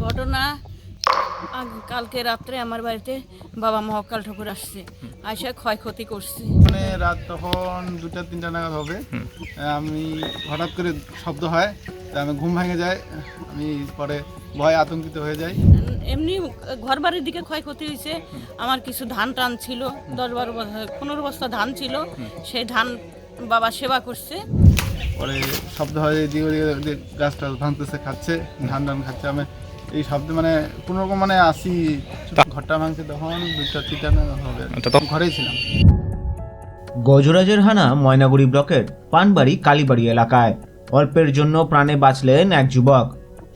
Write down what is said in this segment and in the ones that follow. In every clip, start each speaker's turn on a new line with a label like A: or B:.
A: ঘটনা কালকে রাত্রে আমার বাড়িতে বাবা মহাকাল ঠাকুর আসছে। আইসা ক্ষয়ক্ষতি করছে।
B: মানে রাত তখন দুটা তিনটা নাগাদ হবে। আমি হঠাৎ করে শব্দ হয় তা আমি ঘুম ভেঙে যায় আমি পরে ভয় আতঙ্কিত হয়ে যাই।
A: এমনি ঘর বাড়ির দিকে ক্ষয়ক্ষতি হয়েছে। আমার কিছু ধান টান ছিল দশ বারো বস্তা- পনেরো বস্তা ধান ছিল। সেই ধান বাবা সেবা করছে।
B: পরে শব্দ হয় ওদিকে যে গাছটা ভাঙতেছে খাচ্ছে ধান টান খাচ্ছে। আমি এই শব্দ মানে কোনো রকম মানে আসি ঘরটা ভাঙছে তখন দুটা তিনটা হবে। ঘরেই ছিলাম।
C: গজরাজের হানা ময়নাগুড়ি ব্লকের পানবাড়ি কালীবাড়ি এলাকায়। অল্পের জন্য প্রাণে বাঁচলেন এক যুবক।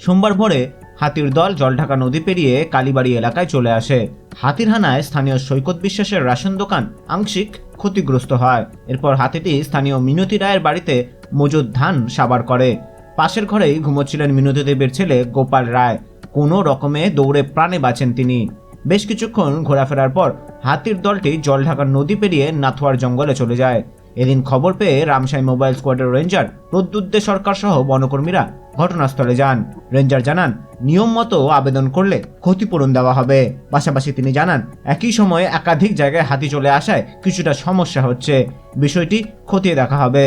C: সোমবার ভোরে হাতির দল জলঢাকা নদী পেরিয়ে কালীবাড়ি এলাকায় চলে আসে। হাতির হানায় স্থানীয় সৈকত বিশ্বাসের রাশন দোকান আংশিক ক্ষতিগ্রস্ত হয়। এরপর হাতিটি স্থানীয় মিনতি রায়ের বাড়িতে মজুদ ধান সাবার করে। পাশের ঘরেই ঘুমোচ্ছিলেন মিনতি দেবের ছেলে গোপাল রায়। কোনো রকমে দৌড়ে প্রাণে বাঁচেন তিনি। বেশ কিছুক্ষণ ঘোরাফেরার পর হাতির দলটি জলঢাকা নদী পেরিয়ে নাথুয়ার জঙ্গলে চলে যায়। এদিন খবর পেয়ে রামসাই মোবাইল স্কোয়াডের রেঞ্জার প্রদ্যুদ্দে সরকার সহ বনকর্মীরা ঘটনাস্থলে যান। রেঞ্জার জানান, নিয়ম মতো আবেদন করলে ক্ষতিপূরণ দেওয়া হবে। পাশাপাশি তিনি জানান, একই সময়ে একাধিক জায়গায় হাতি চলে আসায় কিছুটা সমস্যা হচ্ছে। বিষয়টি খতিয়ে দেখা হবে।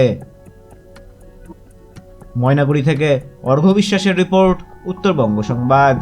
C: ময়নাগুড়ি থেকে অর্ঘ্য বিশ্বাসের রিপোর্ট উত্তরবঙ্গ সংবাদ